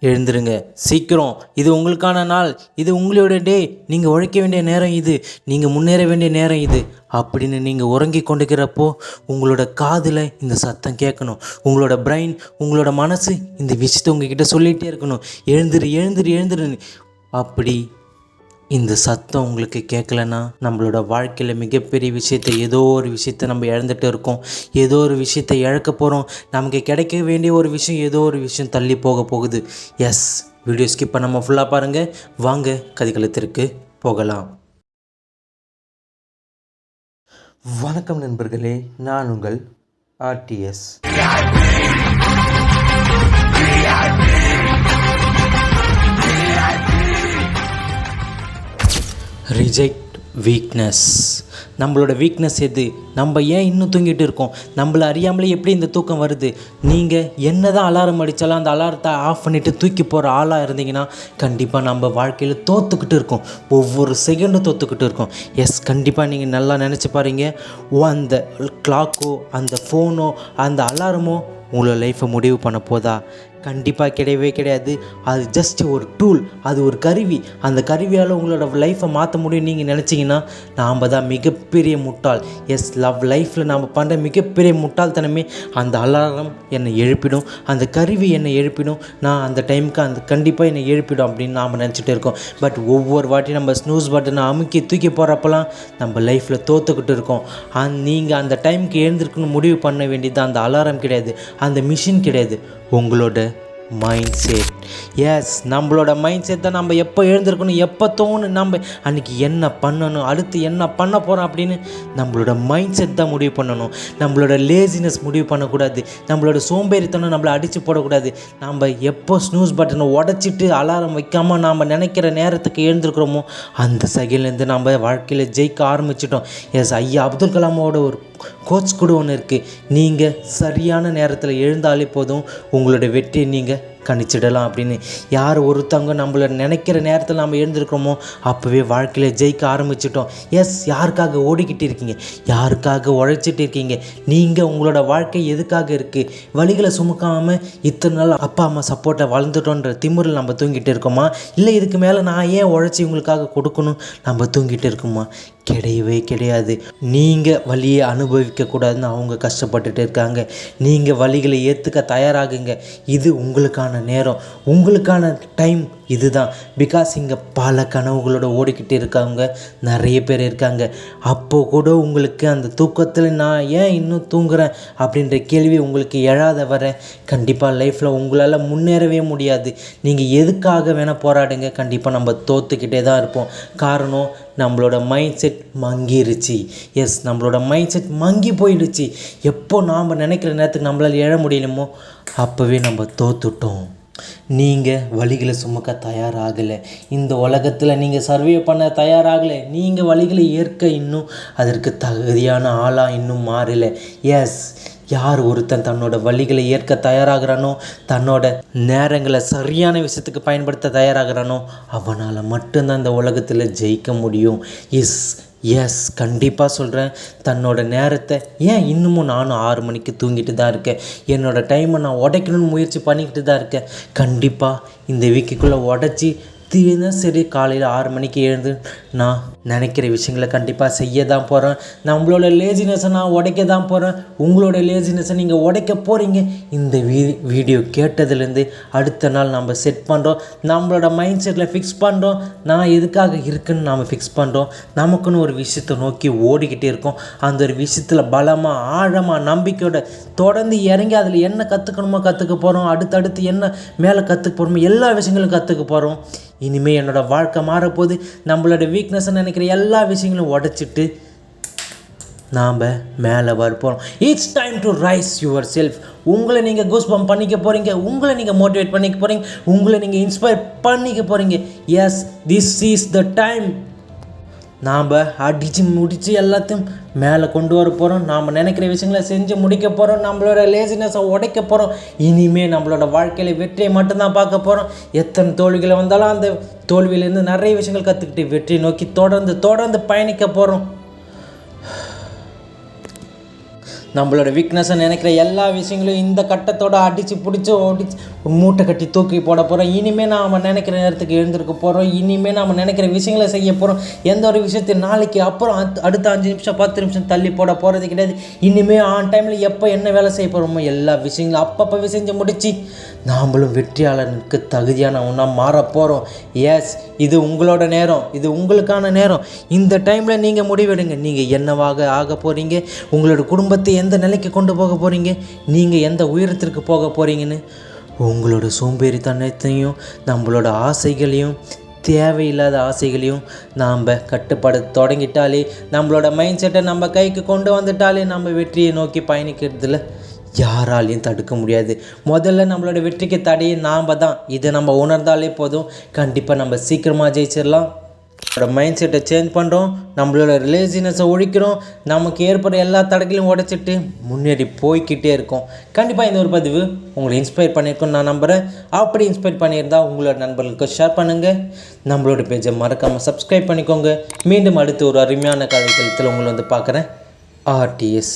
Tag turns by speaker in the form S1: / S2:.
S1: எழுந்துருங்க. சீக்கிரம். இது உங்களுக்கான நாள். இது உங்களோட டே. நீங்கள் உழைக்க வேண்டிய நேரம் இது. நீங்கள் முன்னேற வேண்டிய நேரம் இது. அப்படின்னு நீங்கள் உறங்கி கொண்டுக்கிறப்போ உங்களோட காதில் இந்த சத்தம் கேட்கணும். உங்களோட பிரெயின் உங்களோட மனசு இந்த விஷயத்தை உங்ககிட்ட சொல்லிகிட்டே இருக்கணும். எழுந்துரு எழுந்துரு எழுந்துரு அப்படி இந்த சத்தம் உங்களுக்கு கேட்கலன்னா நம்மளோட வாழ்க்கையில் மிகப்பெரிய விஷயத்தை ஏதோ ஒரு விஷயத்தை நம்ம இழந்துட்டு இருக்கோம். ஏதோ ஒரு விஷயத்தை இழக்க போகிறோம் நமக்கு கிடைக்க வேண்டிய ஒரு விஷயம் ஏதோ ஒரு விஷயம் தள்ளி போக போகுது. எஸ் வீடியோ ஸ்கிப் பண்ணாமல் ஃபுல்லாக பாருங்கள் வாங்க கதிகளத்திற்கு போகலாம். வணக்கம் நண்பர்களே நான் உங்கள் R T S reject weakness நம்மளோட வீக்னஸ் எது? நம்ம ஏன் இன்னும் தூங்கிட்டு இருக்கோம்? நம்மளை அறியாமலே எப்படி இந்த தூக்கம் வருது? நீங்கள் என்ன தான் அலாரம் அடித்தாலும் அந்த அலாரத்தை ஆஃப் பண்ணிவிட்டு தூக்கி போகிற ஆளாக இருந்தீங்கன்னா கண்டிப்பாக நம்ம வாழ்க்கையில் தோற்றுக்கிட்டு இருக்கோம். ஒவ்வொரு செகண்டும் தோற்றுக்கிட்டு இருக்கோம். எஸ் கண்டிப்பாக நீங்கள் நல்லா நினச்சி பாருங்க. ஓ அந்த கிளாக்கோ அந்த ஃபோனோ அந்த அலாரமோ உங்களோட லைஃப்பை முடிவு பண்ண போதா? கண்டிப்பாக கிடையவே கிடையாது. அது ஜஸ்ட் ஒரு டூல் அது ஒரு கருவி. அந்த கருவியால் உங்களோட லைஃப்பை மாற்ற முடியும் நீங்கள் நினச்சிங்கன்னா நாம் தான் மிகப்பெரிய முட்டாள். எஸ் லவ் லைஃப்பில் நாம் பண்ணுற மிகப்பெரிய முட்டாள்தனமே அந்த அலாரம் என்னை எழுப்பிடும். அந்த கருவி என்னை எழுப்பிடும். நான் அந்த டைமுக்கு அந்த கண்டிப்பாக என்னை எழுப்பிடும் அப்படின்னு நாம் நினச்சிட்டு இருக்கோம். பட் ஒவ்வொரு வாட்டி நம்ம ஸ்னூஸ் பட்டனை அமுக்கி தூக்கி போகிறப்பெல்லாம் நம்ம லைஃப்பில் தோற்றுக்கிட்டு இருக்கோம். அந் நீங்கள் அந்த டைமுக்கு எழுந்திருக்குன்னு முடிவு பண்ண வேண்டியது அந்த அலாரம் கிடையாது. அந்த மிஷின் கிடையாது. உங்களோட மைண்ட் செட் எஸ் நம்மளோட மைண்ட் செட் தான் நம்ம எப்போ எழுந்திருக்கணும் எப்போ தோணும் நம்ம அன்றைக்கி என்ன பண்ணணும் அடுத்து என்ன பண்ண போகிறோம் அப்படின்னு நம்மளோட மைண்ட் செட் தான் முடிவு பண்ணணும். நம்மளோட லேசினஸ் முடிவு பண்ணக்கூடாது. நம்மளோட சோம்பேறித்தனம் நம்மளை அடித்து போடக்கூடாது. நம்ம எப்போ ஸ்னூஸ் பட்டனை உடச்சிட்டு அலாரம் வைக்காமல் நாம் நினைக்கிற நேரத்துக்கு எழுந்திருக்கிறோமோ அந்த செகண்ட்லேருந்து நம்ம வாழ்க்கையில் ஜெயிக்க ஆரம்பிச்சிட்டோம். எஸ் ஐயா அப்துல் கலாமோட ஒரு கோச் கூட ஒன்று இருக்குது நீங்கள் சரியான நேரத்தில் எழுந்தாலே போதும் உங்களோட வெற்றியை நீங்கள் கணிச்சிடலாம் அப்படின்னு யார் ஒருத்தவங்க நம்மள நினைக்கிற நேரத்தில் நம்ம எழுந்திருக்கிறோமோ அப்போவே வாழ்க்கையில் ஜெயிக்க ஆரம்பிச்சிட்டோம். எஸ் யாருக்காக ஓடிக்கிட்டு இருக்கீங்க? யாருக்காக உழைச்சிட்டு இருக்கீங்க? நீங்கள் உங்களோட வாழ்க்கை எதுக்காக இருக்குது வழிகளை சுமக்காமல் இத்தனை நாள் அப்பா அம்மா சப்போர்ட்டை வளர்ந்துட்டோன்ற திமுறில் நம்ம தூங்கிட்டு இருக்கோமா? இல்லை இதுக்கு மேலே நான் ஏன் உழைச்சி உங்களுக்காக கொடுக்கணும்? நம்ம தூங்கிட்டு இருக்கோமா? கிடையவே கிடையாது. நீங்கள் வழியை அனுபவிக்கக்கூடாதுன்னு அவங்க கஷ்டப்பட்டுட்டு இருக்காங்க. நீங்கள் வழிகளை ஏற்றுக்க தயாராகுங்க. இது உங்களுக்கான நேரம் உங்களுக்கான டைம் இதுதான். பிகாஸ் இங்கே பல கனவுகளோட ஓடிக்கிட்டு இருக்கவங்க நிறைய பேர் இருக்காங்க. அப்போ கூட உங்களுக்கு அந்த தூக்கத்தில் நான் ஏன் இன்னும் தூங்குறேன்? அப்படின்ற கேள்வி உங்களுக்கு எழாத வர கண்டிப்பாக லைஃப்பில் உங்களால் முன்னேறவே முடியாது. நீங்கள் எதுக்காக வேணால் போராடுங்க. கண்டிப்பாக நம்ம தோற்றுக்கிட்டே தான் இருப்போம். காரணம் நம்மளோட மைண்ட் செட் மங்கிருச்சு. எஸ் நம்மளோட மைண்ட் செட் மங்கி போயிடுச்சு. எப்போ நாம் நினைக்கிற நேரத்துக்கு நம்மளால் எழ முடியலமோ அப்போவே நம்ம தோத்துட்டோம். நீங்கள் வழிகளை சுமக்க தயாராகலை. இந்த உலகத்தில் நீங்கள் சர்வே பண்ண தயாராகலை. நீங்கள் வழிகளை ஏற்க இன்னும் அதற்கு தகுதியான ஆளாக இன்னும் மாறலை. எஸ் யார் ஒருத்தன் தன்னோட வழிகளை ஏற்க தயாராகிறானோ தன்னோட நேரங்களை சரியான விஷயத்துக்கு பயன்படுத்த தயாராகிறானோ அவனால் மட்டும்தான் இந்த உலகத்தில் ஜெயிக்க முடியும். இஸ் எஸ் கண்டிப்பாக சொல்கிறேன் தன்னோட நேரத்தை ஏன் இன்னமும் நானும் ஆறு மணிக்கு தூங்கிட்டு தான் இருக்கேன்? என்னோடய டைமை நான் உடைக்கணும்னு முயற்சி பண்ணிக்கிட்டு தான் இருக்கேன். கண்டிப்பாக இந்த வீக்குக்குள்ளே உடச்சி திடீர்னு சரி காலையில் ஆறு மணிக்கு எழுந்து நான் நினைக்கிற விஷயங்களை கண்டிப்பாக செய்ய தான் போகிறேன் நம்மளோட லேசினஸை நான் உடைக்க தான் போகிறேன் உங்களோட லேசினஸை நீங்கள் உடைக்க போகிறீங்க இந்த வீ வீடியோ கேட்டதுலேருந்து அடுத்த நாள் நம்ம செட் பண்ணுறோம் நம்மளோட மைண்ட் செட்டில் ஃபிக்ஸ் பண்ணுறோம் நான் எதுக்காக இருக்குன்னு நாம் ஃபிக்ஸ் பண்ணுறோம் நமக்குன்னு ஒரு விஷயத்தை நோக்கி ஓடிக்கிட்டே இருக்கோம். அந்த ஒரு விஷயத்தில் பலமாக ஆழமாக நம்பிக்கையோட தொடர்ந்து இறங்கி அதில் என்ன கற்றுக்கணுமோ கற்றுக்க போகிறோம் அடுத்தடுத்து என்ன மேலே கற்றுக்க போகிறோமோ எல்லா விஷயங்களும் கற்றுக்க போகிறோம் இனிமேல் என்னோடய வாழ்க்கை மாறப்போகுது. நம்மளோட வீக்னஸை நினைக்கிற எல்லா விஷயங்களும் உடச்சிட்டு நாம் மேலே வரப்போகிறோம் it's time to rise yourself உங்களை நீங்கள் கூஸ் பம்ப் பண்ணிக்க போகிறீங்க உங்களை நீங்கள் மோட்டிவேட் பண்ணிக்க போகிறீங்க உங்களை நீங்கள் இன்ஸ்பயர் பண்ணிக்க போகிறீங்க yes this is the time நாம் அடித்து முடித்து எல்லாத்தையும் மேலே கொண்டு வர போகிறோம் நாம் நினைக்கிற விஷயங்களை செஞ்சு முடிக்க போகிறோம் நம்மளோட லேசினஸை உடைக்க போகிறோம் இனிமேல் நம்மளோட வாழ்க்கையில் வெற்றியை மட்டும்தான் பார்க்க போகிறோம் எத்தனை தோல்விகளை வந்தாலும் அந்த தோல்வியிலேருந்து நிறைய விஷயங்கள் கற்றுக்கிட்டு வெற்றியை நோக்கி தொடர்ந்து தொடர்ந்து பயணிக்க போகிறோம் நம்மளோட வீக்னஸ்ன்னு நினைக்கிற எல்லா விஷயங்களையும் இந்த கட்டத்தோட அடித்து பிடிச்சி ஓடிச்சு மூட்டை கட்டி தூக்கி போட போகிறோம் இனிமேல் நாம் நினைக்கிற நேரத்துக்கு எழுந்திருக்க போகிறோம் இனிமேல் நாம் நினைக்கிற விஷயங்களை செய்ய போகிறோம் எந்த ஒரு விஷயத்தையும் நாளைக்கு அப்புறம் அடுத்த- அஞ்சு நிமிஷம் பத்து நிமிஷம் தள்ளி போட போகிறது கிடையாது. இனிமேல் ஆன் டைமில் எப்போ என்ன வேலை செய்ய போகிறோமோ எல்லா விஷயங்களும் அப்பப்போ செஞ்சு முடித்து நாமளும் வெற்றியாளனுக்கு தகுதியான ஒன்றா மாற போகிறோம் எஸ் இது உங்களோட நேரம். இது உங்களுக்கான நேரம். இந்த டைமில் நீங்கள் முடிவெடுங்க. நீங்கள் என்னவாக ஆக போகிறீங்க உங்களோட குடும்பத்தை எந்த நிலைக்கு கொண்டு போக போகிறீங்க நீங்கள் எந்த உயரத்திற்கு போக போகிறீங்கன்னு உங்களோட சோம்பேறித்தனத்தையும் நம்மளோட ஆசைகளையும் தேவையில்லாத ஆசைகளையும் நாம் கட்டுப்பட தொடங்கிட்டாலே நம்மளோட மைண்ட் செட்டை நம்ம கைக்கு கொண்டு வந்துட்டாலே நம்ம வெற்றியை நோக்கி பயணிக்கிறதுல யாராலையும் தடுக்க முடியாது. முதல்ல நம்மளோட வெற்றிக்கு தடையே நாம் தான். இதை நம்ம உணர்ந்தாலே போதும். கண்டிப்பாக நம்ம சீக்கிரமாக ஜெயிச்சிடலாம். நம்மளோட மைண்ட் செட்டை சேஞ்ச் பண்ணுறோம் நம்மளோட ரிலேஷனஸை ஒழிக்கிறோம் நமக்கு ஏற்படுற எல்லா தடைகளையும் உடைச்சிட்டு முன்னேறி போய்க்கிட்டே இருக்கோம். கண்டிப்பாக இந்த ஒரு பதிவு உங்களை இன்ஸ்பயர் பண்ணியிருக்கோன்னு நான் நம்புகிறேன் அப்படி இன்ஸ்பயர் பண்ணியிருந்தால் உங்களோட நண்பர்களுக்கு ஷேர் பண்ணுங்கள் நம்மளோட பேஜை மறக்காமல் சப்ஸ்கிரைப் பண்ணிக்கோங்க. மீண்டும் அடுத்து ஒரு அருமையான கதைத்தளத்தில் உங்களை வந்து பார்க்குறேன். ஆர்டிஎஸ்